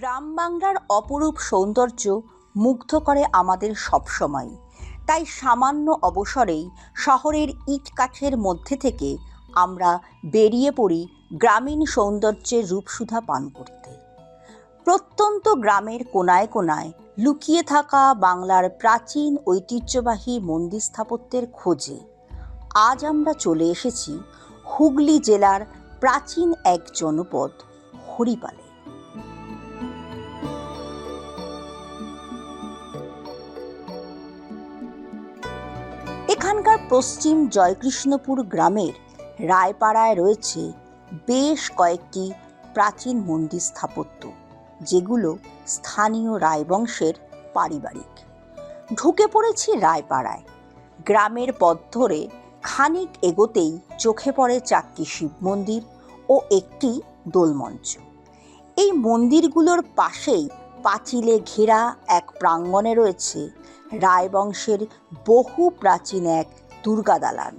গ্রাম বাংলার অপরূপ সৌন্দর্য মুগ্ধ করে আমাদের সবসময় তাই সামান্য অবসরেই শহরের ইট কাঠের মধ্যে থেকে আমরা বেরিয়ে পড়ি গ্রামীণ সৌন্দর্যের রূপসুধা পান করতে। প্রত্যন্ত গ্রামের কোনায় কোনায় লুকিয়ে থাকা বাংলার প্রাচীন ঐতিহ্যবাহী মন্দির স্থাপত্যের খোঁজে আজ আমরা চলে এসেছি হুগলি জেলার প্রাচীন এক জনপদ, হরিপালে। পশ্চিম জয়কৃষ্ণপুর গ্রামের রায়পাড়ায় রয়েছে বেশ কয়েকটি প্রাচীন মন্দির স্থাপত্য, যেগুলো স্থানীয় রায়বংশের পারিবারিক। ঢুকে পড়েছি রায়পাড়ায়। গ্রামের পথ ধরে খানিক এগোতেই চোখে পড়ে চারটি শিব মন্দির ও একটি দোলমঞ্চ। এই মন্দিরগুলোর পাশেই পাঁচিলে ঘেরা এক প্রাঙ্গণে রয়েছে রায়বংশের বহু প্রাচীন এক দুর্গা দালান।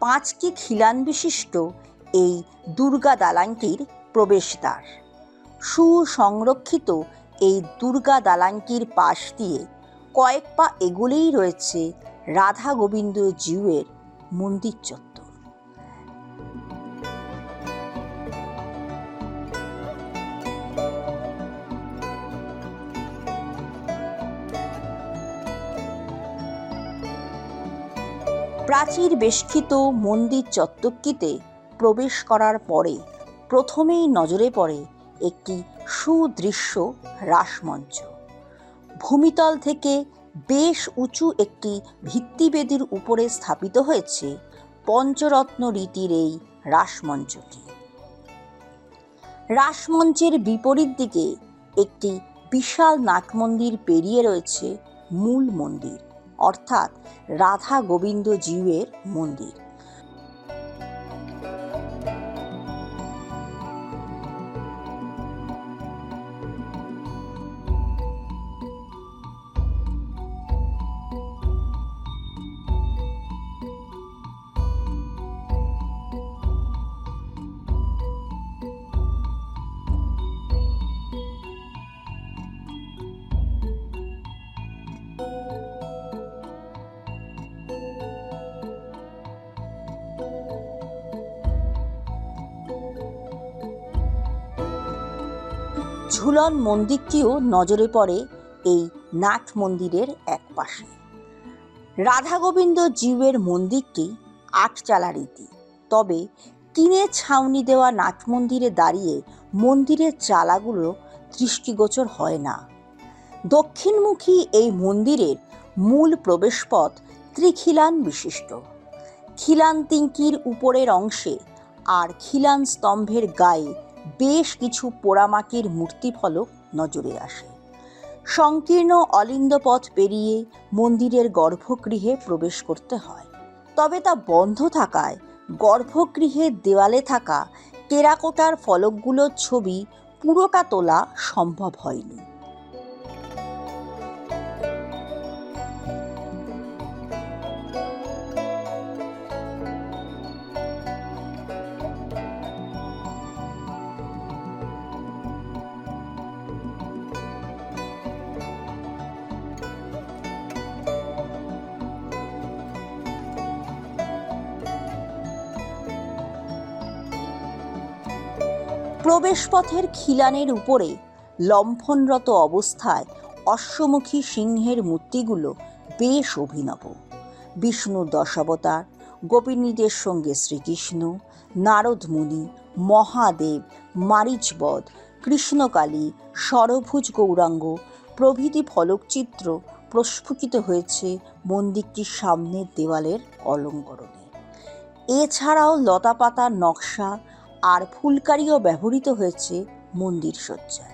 পাঁচটি খিলান বিশিষ্ট এই দুর্গা দালানটির প্রবেশদ্বার। সুসংরক্ষিত এই দুর্গা দালানটির পাশ দিয়ে কয়েক পা এগুলেই রয়েছে রাধা গোবিন্দ জিউয়ের মন্দির চত্বর প্রাচীর বেষ্টিত মন্দির চত্বরটিতে প্রবেশ করার পরে প্রথমেই নজরে পড়ে একটি সুদৃশ্য রাসমঞ্চ। ভূমিতল থেকে বেশ উঁচু একটি ভিত্তিবেদির উপরে স্থাপিত হয়েছে পঞ্চরত্ন রীতির এই রাসমঞ্চটি। রাসমঞ্চের বিপরীত দিকে একটি বিশাল নাট মন্দির পেরিয়ে রয়েছে মূল মন্দির। অর্থাৎ রাধা গোবিন্দ জিউয়ের মন্দির। ঝুলন মন্দিরটিও নজরে পড়ে এই নাট মন্দিরের এক পাশে রাধা গোবিন্দ জিউয়ের মন্দিরটি আটচালা রীতি। তবে টিনে ছাউনি দেওয়া নাট মন্দিরে দাঁড়িয়ে মন্দিরের চালাগুলো দৃষ্টিগোচর হয় না। দক্ষিণমুখী এই মন্দিরের মূল প্রবেশপথ ত্রিখিলান বিশিষ্ট। খিলান তিঙ্কির উপরের অংশে আর খিলান স্তম্ভের গায়ে বেশ কিছু পোড়ামাটির মূর্তিফলক নজরে আসে। সংকীর্ণ অলিন্দ পথ পেরিয়ে মন্দিরের গর্ভগৃহে প্রবেশ করতে হয়। তবে তা বন্ধ থাকায় গর্ভগৃহের দেওয়ালে থাকা টেরাকোটার ফলকগুলোর ছবি পুরোটা তোলা সম্ভব হয়নি। প্রবেশপথের খিলানের উপরে লম্ফনরত অবস্থায় অশ্বমুখী সিংহের মূর্তিগুলো বেশ অভিনব। বিষ্ণু দশাবতার গোপিনীদের সঙ্গে শ্রীকৃষ্ণ নারদ মুনি মহাদেব, মারিচবধ, কৃষ্ণকালী সরভুজ গৌরাঙ্গ প্রভৃতি ফলকচিত্র প্রস্ফুটিত হয়েছে মন্দিরটির সামনের দেওয়ালের অলঙ্করণে। এছাড়াও লতাপাতার নকশা আর ফুলকারিও ব্যবহৃত হয়েছে মন্দির সজ্জায়।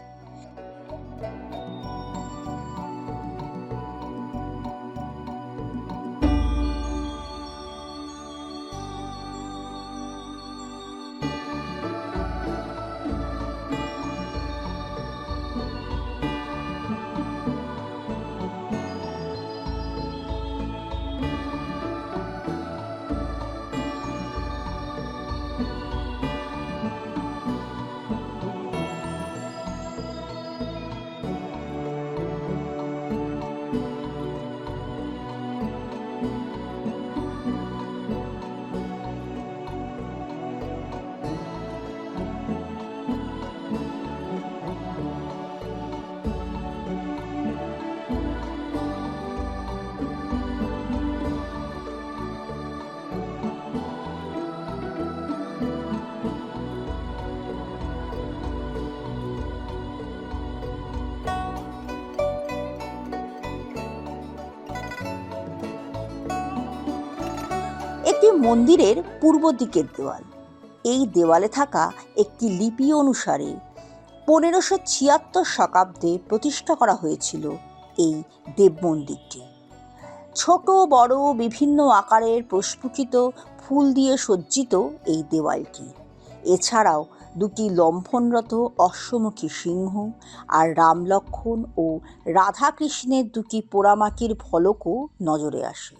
মন্দিরের পূর্ব দিকের দেওয়াল। এই দেওয়ালে থাকা একটি লিপি অনুসারে পনেরোশো ছিয়াত্তর শতাব্দে প্রতিষ্ঠা করা হয়েছিল এই দেব মন্দিরটি। ছোট, বড়, বিভিন্ন আকারের প্রস্ফুটিত ফুল দিয়ে সজ্জিত এই দেওয়ালটি। এছাড়াও দুটি লম্ফনরত অশ্বমুখী সিংহ আর রামলক্ষণ ও রাধাকৃষ্ণের দুটি পোড়ামাটির ফলকও নজরে আসে।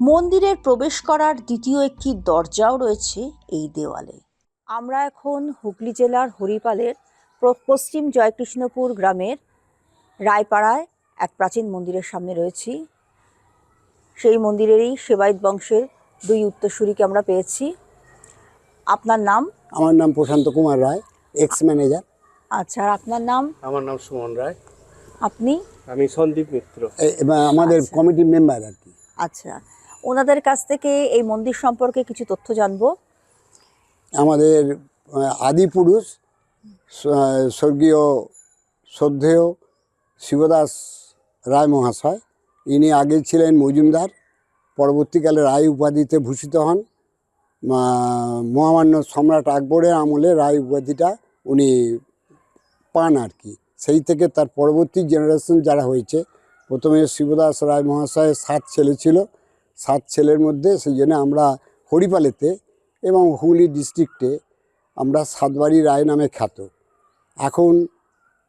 মন্দিরের প্রবেশ করার দ্বিতীয় একটি দরজাও রয়েছে এই দেওয়ালে। আমরা এখন হুগলি জেলার হরিপালের পশ্চিম জয়কৃষ্ণপুর গ্রামের রায়পাড়ায় এক প্রাচীন মন্দিরের সামনে রয়েছি। সেই মন্দিরেরই সেবায়ত বংশের দুই উত্তরসূরিকে আমরা পেয়েছি। আপনার নাম? আমার নাম প্রশান্ত কুমার রায় এক্স ম্যানেজার আচ্ছা আর আপনার নাম? আমার নাম সুমন রায়। আপনি? আমি সন্দীপ মিত্র। আমাদের আচ্ছা। কমিটি মেম্বার আর কি। আচ্ছা। ওনাদের কাছ থেকে এই মন্দির সম্পর্কে কিছু তথ্য জানব। আমাদের আহ, আদি পুরুষ স্বর্গীয় শ্রদ্ধেয় শিবদাস রায় মহাশয়। ইনি আগে ছিলেন মজুমদার পরবর্তীকালে রায় উপাধিতে ভূষিত হন। মহামান্য সম্রাট আকবরের আমলে রায় উপাধিটা উনি পান আর কি। সেই থেকে তার পরবর্তী জেনারেশন যারা হয়েছে প্রথমে শিবদাস রায় মহাশয়ের সাত ছেলে ছিল সাত ছেলের মধ্যে, সেই জন্য আমরা হরিপালেতে এবং হুগলি ডিস্ট্রিক্টে আমরা সাতবাড়ি রায় নামে খ্যাত। এখন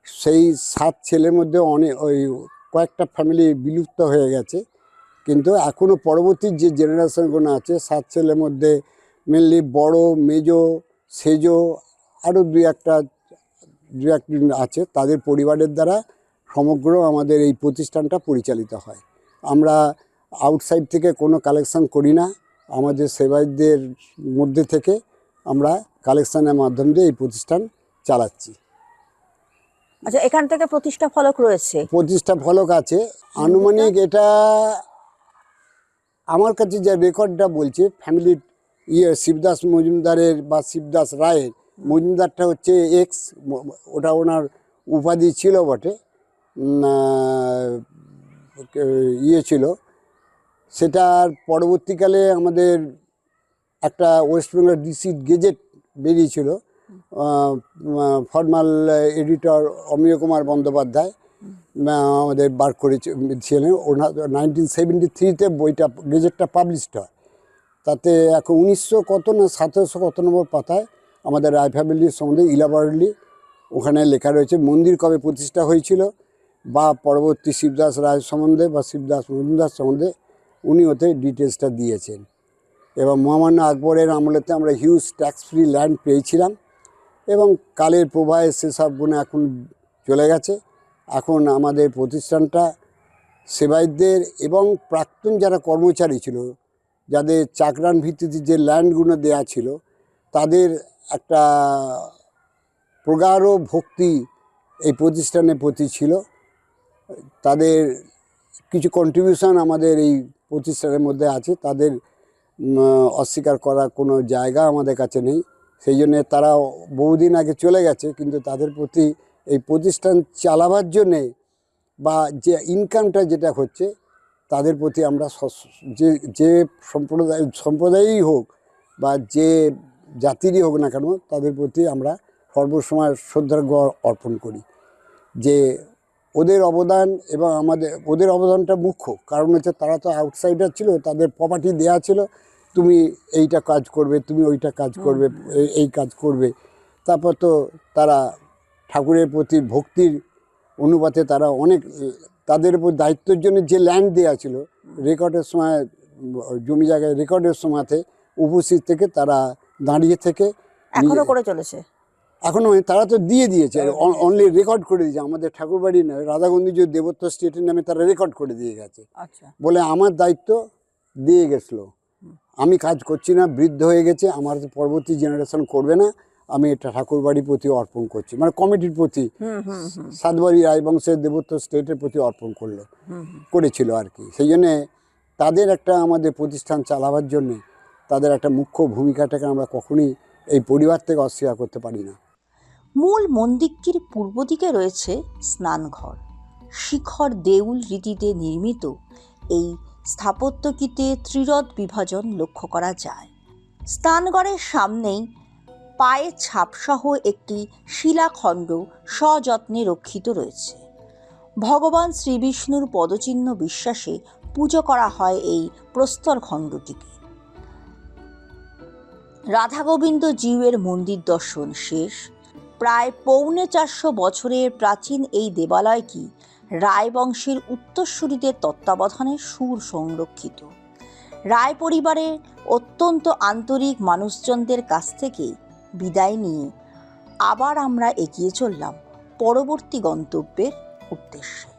সেই সাত ছেলের মধ্যে অনেক ওই কয়েকটা ফ্যামিলি বিলুপ্ত হয়ে গেছে। কিন্তু এখনও পরবর্তী যে জেনারেশনগুলো আছে, সাত ছেলের মধ্যে মেনলি বড়, মেজো, সেজো আরও দুই একটা দু একজন আছে, তাদের পরিবারের দ্বারা সমগ্র আমাদের এই প্রতিষ্ঠানটা পরিচালিত হয়। আমরা আউটসাইড থেকে কোনো কালেকশান করি না। আমাদের সেবায়তদের মধ্যে থেকে আমরা কালেকশানের মাধ্যম দিয়ে এই প্রতিষ্ঠান চালাচ্ছি। আচ্ছা এখান থেকে প্রতিষ্ঠা ফলক রয়েছে? প্রতিষ্ঠা ফলক আছে। আনুমানিক এটা আমার কাছে যে রেকর্ডটা বলছে ফ্যামিলির ইয়ে শিবদাস মজুমদারের বা শিবদাস রায়ের মজুমদারটা হচ্ছে এক্স ওটা ওনার উপাধি ছিল বটে। ইয়ে ছিল। সেটার পরবর্তীকালে আমাদের একটা ওয়েস্ট বেঙ্গল ডিসি গেজেট বেরিয়েছিল ফর্মাল এডিটর অমিয় কুমার বন্দ্যোপাধ্যায় আমাদের বার করেছিলেন। ওনার নাইনটিন সেভেন্টি থ্রিতে বইটা, গেজেটটা পাবলিশড হয়। তাতে এখন উনিশশো কত না সতেরোশো কত নম্বর পাতায় আমাদের রায় ফ্যামিলির সম্বন্ধে ইলাবারলি ওখানে লেখা রয়েছে, মন্দির কবে প্রতিষ্ঠা হয়েছিল বা পরবর্তী শিবদাস রায় সম্বন্ধে বা শিবদাস মজুমদার সম্বন্ধে উনি ওতে ডিটেলসটা দিয়েছেন। এবং মহামান্য আকবরের আমলেতে আমরা হিউজ ট্যাক্স ফ্রি ল্যান্ড পেয়েছিলাম এবং কালের প্রবাহে সেসব গুণ এখন চলে গেছে। এখন আমাদের প্রতিষ্ঠানটা সেবায়তদের এবং প্রাক্তন যারা কর্মচারী ছিল, যাদের চাকরান ভিত্তিতে যে ল্যান্ডগুলো দেয়া ছিল, তাদের একটা প্রগাঢ় ভক্তি এই প্রতিষ্ঠানের প্রতি ছিল। তাদের কিছু কন্ট্রিবিউশন আমাদের এই প্রতিষ্ঠানের মধ্যে আছে। তাদের অস্বীকার করার কোনো জায়গা আমাদের কাছে নেই। সেই জন্যে তারা বহুদিন আগে চলে গেছে, কিন্তু তাদের প্রতি এই প্রতিষ্ঠান চালাবার জন্যে বা যে ইনকামটা যেটা হচ্ছে, তাদের প্রতি আমরা যে যে সম্প্রদায়, সম্প্রদায়ই হোক বা যে জাতিরই হোক না কেন, তাদের প্রতি আমরা সর্বসময় শ্রদ্ধার্ঘ্য অর্পণ করি। যে ওদের অবদান এবং আমাদের ওদের অবদানটা মুখ্য। কারণ হচ্ছে তারা তো আউটসাইডার ছিল তাদের প্রপার্টি দেয়া ছিল তুমি এইটা কাজ করবে তুমি ওইটা কাজ করবে এই- এই কাজ করবে। তারপর তো তারা ঠাকুরের প্রতি ভক্তির অনুপাতে তারা অনেক তাদের উপর দায়িত্বের জন্য যে ল্যান্ড দেওয়া ছিল রেকর্ডের সময় জমি জায়গায় রেকর্ডের সময়তে উপস্থিত থেকে তারা দাঁড়িয়ে থেকে এখনও করে চলেছে। এখনও তারা তো দিয়ে দিয়েছে অনলি রেকর্ড করে দিয়েছে আমাদের ঠাকুরবাড়ি নয় রাধাগন্ধি যে দেবত্ব স্টেটের নামে তারা রেকর্ড করে দিয়ে গেছে। আচ্ছা। বলে আমার দায়িত্ব দিয়ে গেছিল। আমি কাজ করছি না বৃদ্ধ হয়ে গেছে আমার পরবর্তী জেনারেশন করবে না আমি এটা ঠাকুরবাড়ির প্রতি অর্পণ করছি মানে কমিটির প্রতি সাতবাড়ি রায়বংশের দেবত্ব স্টেটের প্রতি অর্পণ করল। করেছিল আর কি। সেই জন্যে তাদের একটা আমাদের প্রতিষ্ঠান চালাবার জন্যে তাদের একটা মুখ্য ভূমিকাটাকে আমরা কখনই এই পরিবার থেকে অস্বীকার করতে পারি না। মূল মন্দিরটির পূর্ব দিকে রয়েছে স্নানঘর। শিখর দেউল রীতিতে নির্মিত এই স্থাপত্যকিতে ত্রিরথ বিভাজন লক্ষ্য করা যায়। স্নানগড়ের সামনেই পায়ের ছাপসহ একটি শিলাখণ্ড সযত্নে রক্ষিত রয়েছে। ভগবান শ্রীবিষ্ণুর পদচিহ্ন বিশ্বাসে পুজো করা হয় এই প্রস্তরখণ্ডটিকে রাধা গোবিন্দ জিউয়ের মন্দির দর্শন শেষ। প্রায় পৌনে চারশো বছরের প্রাচীন এই দেবালয়টি রায় বংশের উত্তরসূরিদের তত্ত্বাবধানে সুর সংরক্ষিত? রায় পরিবারের অত্যন্ত আন্তরিক মানুষজনদের কাছ থেকে বিদায় নিয়ে আবার আমরা এগিয়ে চললাম পরবর্তী গন্তব্যের উদ্দেশ্যে।